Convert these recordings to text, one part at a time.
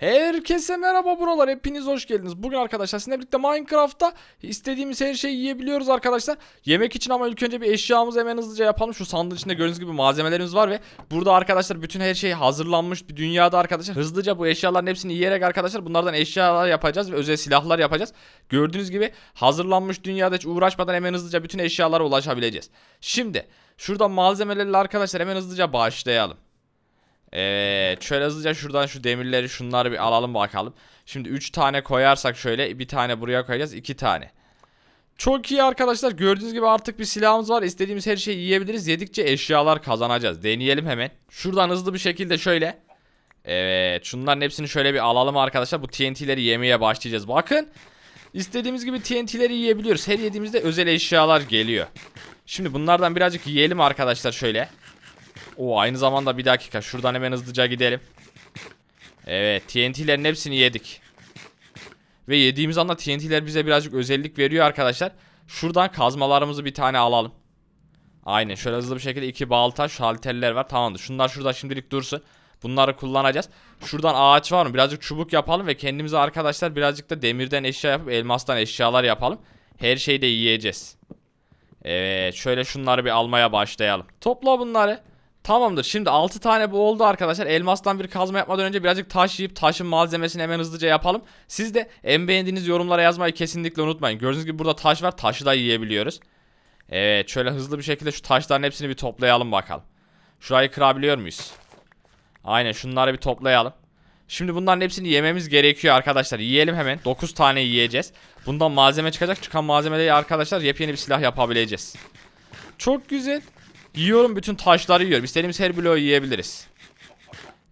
Herkese merhaba buralar hepiniz hoş geldiniz. Bugün arkadaşlar sizinle birlikte Minecraft'ta istediğimiz her şeyi yiyebiliyoruz arkadaşlar. Yemek için ama ilk önce bir eşyamızı hemen hızlıca yapalım. Şu sandığın içinde gördüğünüz gibi malzemelerimiz var ve burada arkadaşlar bütün her şey hazırlanmış bir dünyada arkadaşlar. Hızlıca bu eşyaların hepsini yiyerek arkadaşlar bunlardan eşyalar yapacağız ve özel silahlar yapacağız. Gördüğünüz gibi hazırlanmış dünyada hiç uğraşmadan hemen hızlıca bütün eşyalara ulaşabileceğiz. Şimdi şurada malzemelerle arkadaşlar hemen hızlıca başlayalım. Evet şöyle hızlıca şuradan şu demirleri şunları bir alalım bakalım. Şimdi 3 tane koyarsak şöyle bir tane buraya koyacağız 2 tane. Çok iyi arkadaşlar gördüğünüz gibi artık bir silahımız var. İstediğimiz her şeyi yiyebiliriz. Yedikçe eşyalar kazanacağız. Deneyelim hemen. Şuradan hızlı bir şekilde şöyle. Evet şunların hepsini şöyle bir alalım arkadaşlar. Bu TNT'leri yemeye başlayacağız. Bakın. İstediğimiz gibi TNT'leri yiyebiliyoruz. Her yediğimizde özel eşyalar geliyor. Şimdi bunlardan birazcık yiyelim arkadaşlar şöyle. O aynı zamanda bir dakika şuradan hemen hızlıca gidelim. Evet TNT'lerin hepsini yedik. Ve yediğimiz anda TNT'ler bize birazcık özellik veriyor arkadaşlar. Şuradan kazmalarımızı bir tane alalım. Aynen şöyle hızlı bir şekilde iki balta halterler var tamamdır. Şunlar şurada şimdilik dursun. Bunları kullanacağız. Şuradan ağaç var mı? Birazcık çubuk yapalım ve kendimize arkadaşlar birazcık da demirden eşya yapıp elmastan eşyalar yapalım. Her şeyi de yiyeceğiz. Evet şöyle şunları bir almaya başlayalım. Topla bunları. Tamamdır. Şimdi 6 tane bu oldu arkadaşlar. Elmastan bir kazma yapmadan önce birazcık taş yiyip taşın malzemesini hemen hızlıca yapalım. Siz de en beğendiğiniz yorumlara yazmayı kesinlikle unutmayın. Gördüğünüz gibi burada taş var. Taşı da yiyebiliyoruz. Evet şöyle hızlı bir şekilde şu taşların hepsini bir toplayalım bakalım. Şurayı kırabiliyor muyuz? Aynen şunları bir toplayalım. Şimdi bunların hepsini yememiz gerekiyor arkadaşlar. Yiyelim hemen. 9 tane yiyeceğiz. Bundan malzeme çıkacak. Çıkan malzemeleri arkadaşlar yepyeni bir silah yapabileceğiz. Çok güzel. Yiyorum bütün taşları yiyorum. İstediğimiz her bloğu yiyebiliriz.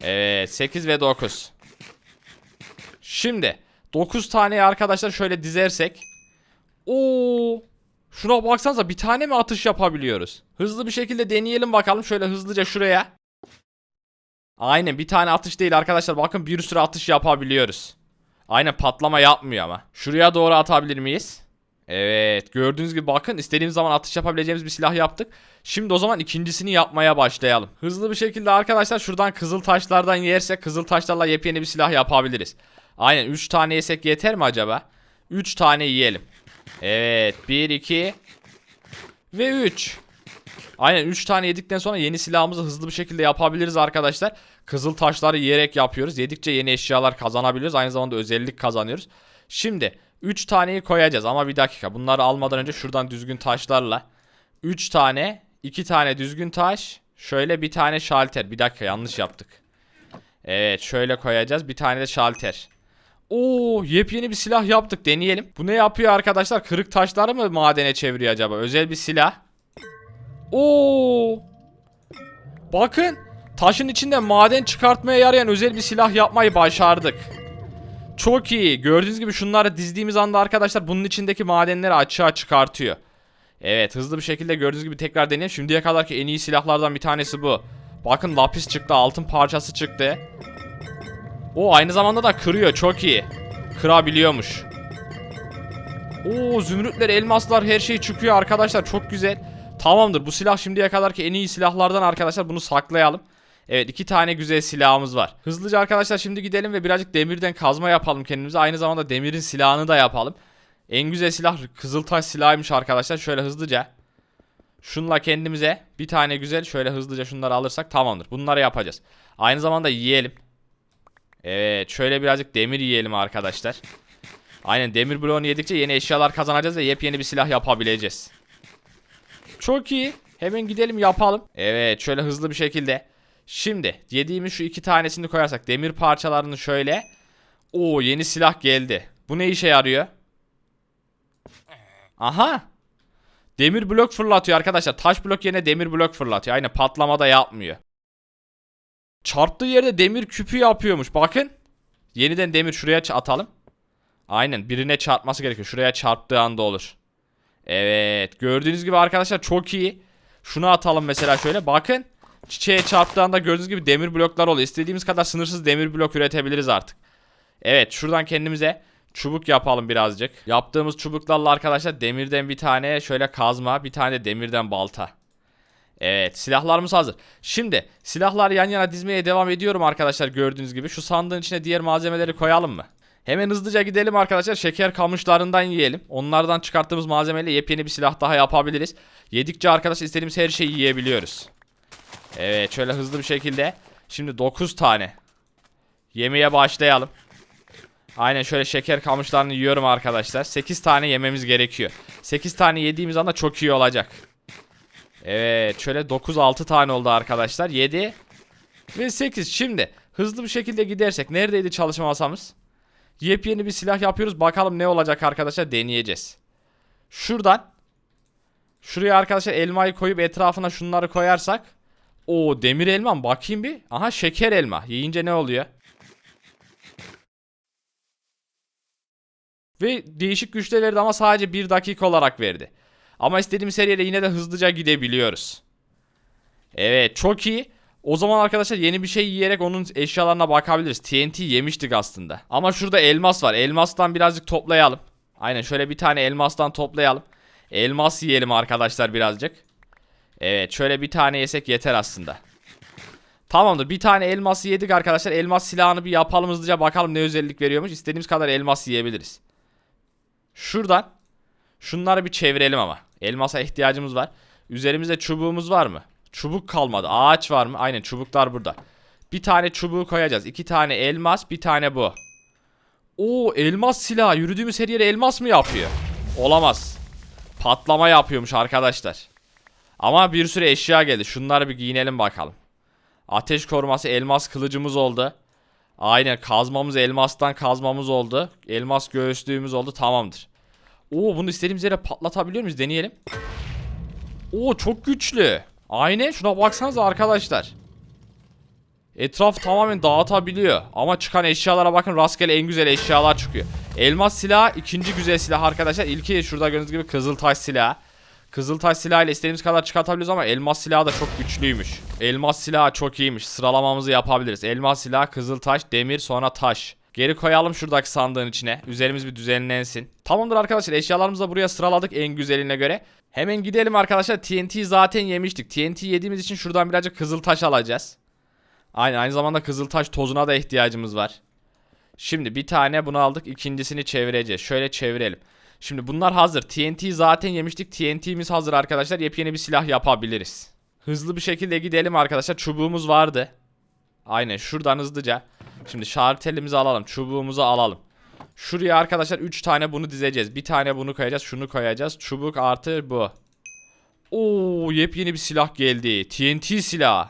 Evet 8 ve 9. Şimdi 9 taneyi arkadaşlar şöyle dizersek. Oo! Şuna baksanıza bir tane mi atış yapabiliyoruz? Hızlı bir şekilde deneyelim bakalım. Şöyle hızlıca şuraya. Aynen bir tane atış değil arkadaşlar. Bakın bir sürü atış yapabiliyoruz. Aynen patlama yapmıyor ama. Şuraya doğru atabilir miyiz? Evet gördüğünüz gibi bakın istediğimiz zaman atış yapabileceğimiz bir silah yaptık. Şimdi o zaman ikincisini yapmaya başlayalım. Hızlı bir şekilde arkadaşlar şuradan kızıl taşlardan yersek kızıl taşlarla yepyeni bir silah yapabiliriz. Aynen 3 tane yesek yeter mi acaba? 3 tane yiyelim. Evet 1 2 ve 3. Aynen 3 tane yedikten sonra yeni silahımızı hızlı bir şekilde yapabiliriz arkadaşlar. Kızıl taşları yiyerek yapıyoruz. Yedikçe yeni eşyalar kazanabiliyoruz. Aynı zamanda özellik kazanıyoruz. Şimdi 3 taneyi koyacağız ama bir dakika. Bunları almadan önce şuradan düzgün taşlarla 3 tane, 2 tane düzgün taş, şöyle bir tane şalter. Bir dakika yanlış yaptık. Evet şöyle koyacağız. Bir tane de şalter. Oo yepyeni bir silah yaptık deneyelim. Bu ne yapıyor arkadaşlar? Kırık taşları mı madene çeviriyor acaba? Özel bir silah. Oo. Bakın taşın içinde maden çıkartmaya yarayan özel bir silah yapmayı başardık. Çok iyi. Gördüğünüz gibi şunları dizdiğimiz anda arkadaşlar bunun içindeki madenleri açığa çıkartıyor. Evet hızlı bir şekilde gördüğünüz gibi tekrar deneyelim. Şimdiye kadarki en iyi silahlardan bir tanesi bu. Bakın lapis çıktı altın parçası çıktı. O aynı zamanda da kırıyor çok iyi. Kırabiliyormuş. Oo zümrütler elmaslar her şey çıkıyor arkadaşlar çok güzel. Tamamdır bu silah şimdiye kadarki en iyi silahlardan arkadaşlar bunu saklayalım. Evet iki tane güzel silahımız var. Hızlıca arkadaşlar şimdi gidelim ve birazcık demirden kazma yapalım kendimize. Aynı zamanda demirin silahını da yapalım. En güzel silah kızıltaş silahıymış arkadaşlar. Şöyle hızlıca. Şunla kendimize bir tane güzel şöyle hızlıca şunları alırsak tamamdır. Bunları yapacağız. Aynı zamanda yiyelim. Evet şöyle birazcık demir yiyelim arkadaşlar. Aynen demir bloğunu yedikçe yeni eşyalar kazanacağız ve yepyeni bir silah yapabileceğiz. Çok iyi. Hemen gidelim yapalım. Evet şöyle hızlı bir şekilde. Şimdi yediğimiz şu iki tanesini koyarsak demir parçalarını şöyle. Oo yeni silah geldi. Bu ne işe yarıyor? Aha. Demir blok fırlatıyor arkadaşlar. Taş blok yerine demir blok fırlatıyor. Aynı patlama da yapmıyor. Çarptığı yerde demir küpü yapıyormuş. Bakın. Yeniden demir şuraya atalım. Aynen birine çarpması gerekiyor. Şuraya çarptığı anda olur. Evet. Gördüğünüz gibi arkadaşlar çok iyi. Şunu atalım mesela şöyle. Bakın. Çiçeğe çarptığında gördüğünüz gibi demir bloklar oluyor. İstediğimiz kadar sınırsız demir blok üretebiliriz artık. Evet şuradan kendimize çubuk yapalım birazcık. Yaptığımız çubuklarla arkadaşlar demirden bir tane şöyle kazma bir tane de demirden balta. Evet silahlarımız hazır. Şimdi silahlar yan yana dizmeye devam ediyorum arkadaşlar gördüğünüz gibi. Şu sandığın içine diğer malzemeleri koyalım mı? Hemen hızlıca gidelim arkadaşlar. Şeker kamışlarından yiyelim. Onlardan çıkarttığımız malzemeyle yepyeni bir silah daha yapabiliriz. Yedikçe arkadaşlar istediğimiz her şeyi yiyebiliyoruz. Evet şöyle hızlı bir şekilde. Şimdi 9 tane. Yemeye başlayalım. Aynen şöyle şeker kamışlarını yiyorum arkadaşlar. 8 tane yememiz gerekiyor. 8 tane yediğimiz anda çok iyi olacak. Evet şöyle 9-6 tane oldu arkadaşlar. 7 ve 8. Şimdi hızlı bir şekilde gidersek neredeydi çalışma masamız? Yepyeni bir silah yapıyoruz. Bakalım ne olacak arkadaşlar deneyeceğiz. Şuradan şuraya arkadaşlar elmayı koyup etrafına şunları koyarsak o demir elma mı? bakayım bir. Aha şeker elma. Yiyince ne oluyor? Ve değişik güçler verdi ama sadece bir dakika olarak verdi. Ama istediğimiz seriyle yine de hızlıca gidebiliyoruz. Evet çok iyi. O zaman arkadaşlar yeni bir şey yiyerek onun eşyalarına bakabiliriz. TNT yemiştik aslında. Ama şurada elmas var. Elmastan birazcık toplayalım. Aynen şöyle bir tane elmastan toplayalım. Elmas yiyelim arkadaşlar birazcık. Evet şöyle bir tane yesek yeter aslında. Tamamdır bir tane elması yedik arkadaşlar. Elmas silahını bir yapalım hızlıca bakalım ne özellik veriyormuş. İstediğimiz kadar elmas yiyebiliriz. Şuradan şunları bir çevirelim ama. Elmasa ihtiyacımız var. Üzerimizde çubuğumuz var mı? Çubuk kalmadı. Ağaç var mı? Aynen çubuklar burada. Bir tane çubuğu koyacağız. İki tane elmas, bir tane bu. Oo elmas silah. Yürüdüğümüz her yere elmas mı yapıyor? Olamaz. Patlama yapıyormuş arkadaşlar. Ama bir sürü eşya geldi. Şunları bir giyinelim bakalım. Ateş koruması elmas kılıcımız oldu. Aynen kazmamız elmastan kazmamız oldu. Elmas göğüslüğümüz oldu tamamdır. Oo bunu istediğimiz yere patlatabiliyor muyuz? Deneyelim. Oo çok güçlü. Aynen şuna baksanıza arkadaşlar. Etraf tamamen dağıtabiliyor. Ama çıkan eşyalara bakın rastgele en güzel eşyalar çıkıyor. Elmas silah ikinci güzel silah arkadaşlar. İlki şurada gördüğünüz gibi kızıltaş silahı. Kızıltaş silahıyla istediğimiz kadar çıkartabiliyoruz ama elmas silahı da çok güçlüymüş. Elmas silahı çok iyiymiş. Sıralamamızı yapabiliriz. Elmas silah, kızıltaş, demir, sonra taş. Geri koyalım şuradaki sandığın içine. Üzerimiz bir düzenlensin. Tamamdır arkadaşlar eşyalarımızı da buraya sıraladık en güzeline göre. Hemen gidelim arkadaşlar. TNT zaten yemiştik. TNT yediğimiz için şuradan birazcık kızıltaş alacağız. Aynen aynı zamanda kızıltaş tozuna da ihtiyacımız var. Şimdi bir tane bunu aldık. ikincisini çevireceğiz. Şöyle çevirelim. Şimdi bunlar hazır. TNT zaten yemiştik. TNT'miz hazır arkadaşlar. Yepyeni bir silah yapabiliriz. Hızlı bir şekilde gidelim arkadaşlar. Çubuğumuz vardı. Aynen şuradan hızlıca. Şimdi şartelimizi alalım. Çubuğumuzu alalım. Şuraya arkadaşlar 3 tane bunu dizeceğiz. Bir tane bunu koyacağız. Şunu koyacağız. Çubuk artı bu. Oo yepyeni bir silah geldi. TNT silah.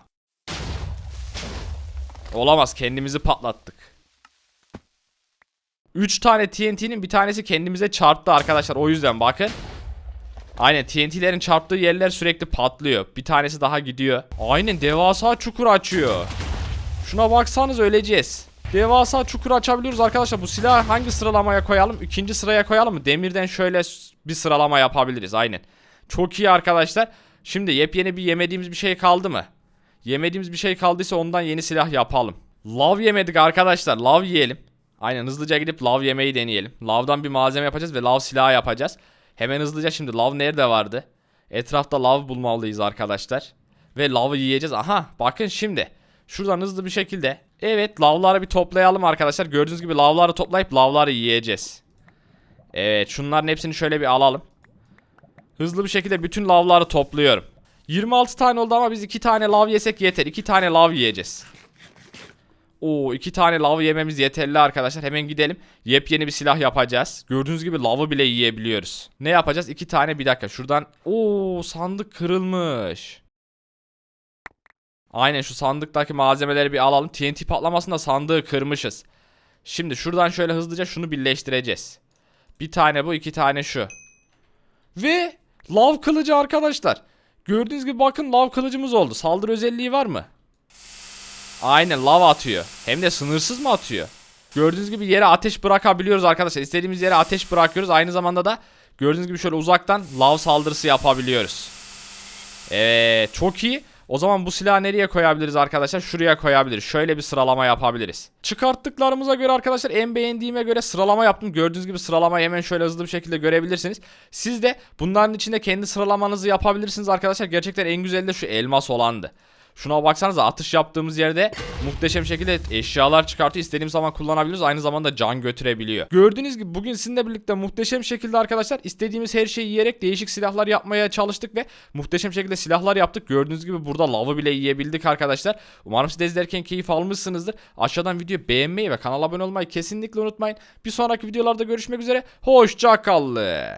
Olamaz kendimizi patlattık. 3 tane TNT'nin bir tanesi kendimize çarptı arkadaşlar. O yüzden bakın. Aynen TNT'lerin çarptığı yerler sürekli patlıyor. Bir tanesi daha gidiyor. Aynen devasa çukur açıyor. Şuna baksanız öleceğiz. Devasa çukur açabiliyoruz arkadaşlar. Bu silahı hangi sıralamaya koyalım? İkinci sıraya koyalım mı? Demirden şöyle bir sıralama yapabiliriz. Aynen. Çok iyi arkadaşlar. Şimdi yepyeni bir yemediğimiz bir şey kaldı mı? Yemediğimiz bir şey kaldıysa ondan yeni silah yapalım. Lav yemedik arkadaşlar. Lav yiyelim. Aynen hızlıca gidip lav yemeyi deneyelim. Lavdan bir malzeme yapacağız ve lav silahı yapacağız. Hemen hızlıca şimdi lav nerede vardı? Etrafta lav bulmalıyız arkadaşlar. Ve lavı yiyeceğiz. Aha bakın şimdi. Şuradan hızlı bir şekilde. Evet lavları bir toplayalım arkadaşlar. Gördüğünüz gibi lavları toplayıp lavları yiyeceğiz. Evet şunların hepsini şöyle bir alalım. Hızlı bir şekilde bütün lavları topluyorum. 26 tane oldu ama biz 2 tane lav yesek yeter. 2 tane lav yiyeceğiz. Oo iki tane lav yememiz yeterli arkadaşlar. Hemen gidelim. Yepyeni bir silah yapacağız. Gördüğünüz gibi lavı bile yiyebiliyoruz. Ne yapacağız? İki tane bir dakika. Şuradan. Oo sandık kırılmış. Aynen şu sandıktaki malzemeleri bir alalım. TNT patlamasında sandığı kırmışız. Şimdi şuradan şöyle hızlıca şunu birleştireceğiz. Bir tane bu iki tane şu. Ve lav kılıcı arkadaşlar. Gördüğünüz gibi bakın lav kılıcımız oldu. Saldırı özelliği var mı? Aynen lav atıyor. Hem de sınırsız mı atıyor? Gördüğünüz gibi yere ateş bırakabiliyoruz arkadaşlar. İstediğimiz yere ateş bırakıyoruz. Aynı zamanda da gördüğünüz gibi şöyle uzaktan lav saldırısı yapabiliyoruz. Evet çok iyi. O zaman bu silahı nereye koyabiliriz arkadaşlar? Şuraya koyabiliriz. Şöyle bir sıralama yapabiliriz. Çıkarttıklarımıza göre arkadaşlar en beğendiğime göre sıralama yaptım. Gördüğünüz gibi sıralamayı hemen şöyle hızlı bir şekilde görebilirsiniz. Siz de bunların içinde kendi sıralamanızı yapabilirsiniz arkadaşlar. Gerçekten en güzeli de şu elmas olandı. Şuna baksanıza atış yaptığımız yerde muhteşem şekilde eşyalar çıkartıyor. İstediğim zaman kullanabiliyoruz. Aynı zamanda can götürebiliyor. Gördüğünüz gibi bugün sizinle birlikte muhteşem şekilde arkadaşlar istediğimiz her şeyi yiyerek değişik silahlar yapmaya çalıştık ve muhteşem şekilde silahlar yaptık. Gördüğünüz gibi burada lavı bile yiyebildik arkadaşlar. Umarım siz de izlerken keyif almışsınızdır. Aşağıdan videoyu beğenmeyi ve kanala abone olmayı kesinlikle unutmayın. Bir sonraki videolarda görüşmek üzere. Hoşça kalın.